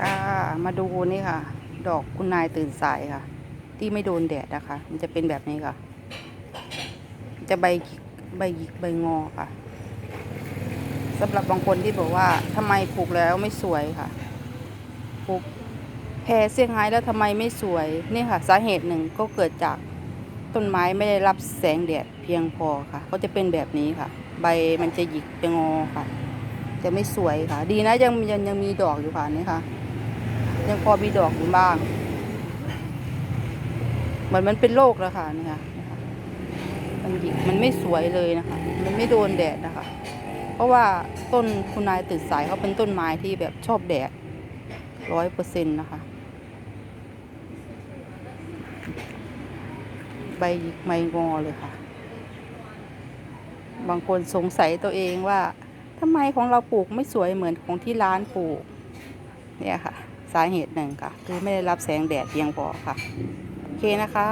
ค่ะ มาดูนี่ค่ะ ดอกคุณนายตื่นสายค่ะ ที่ไม่โดนแดดนะคะ มันจะเป็นแบบนี้ค่ะมันจะใบหยิกใบหยิกใบงอค่ะสำหรับบางคนที่บอกว่าทำไมปลูกแล้วไม่สวยค่ะปลูกแพรเซี่ยงไฮ้แล้วทำไมไม่สวยนี่ค่ะ สาเหตุหนึ่งก็เกิดจากต้นไม้ไม่ได้รับแสงแดดเพียงพอค่ะ ก็จะเป็นแบบนี้ค่ะ ใบมันจะหยิกจะงอค่ะ จะไม่สวยค่ะ ดีนะยังยังยังมีดอกอยู่ค่ะนี่ค่ะ ยังพอมีดอกอยู่บ้างเหมือนมันเป็นโรคแล้วค่ะนี่ค่ะมันหยิกมันไม่สวยเลยนะคะ มันไม่โดนแดดนะคะ เพราะว่าต้นคุณนายตื่นสายเขาเป็นต้นไม้ที่แบบชอบแดดร้อยเปอร์เซ็นต์นะคะ ใบหยิกใบงอเลยค่ะ บางคนสงสัยตัวเองว่า ทำไมของเราปลูกไม่สวยเหมือนของที่ร้านปลูก เนี่ยค่ะ สาเหตุหนึ่งค่ะ คือไม่ได้รับแสงแดดเพียงพอค่ะ โอเคนะคะ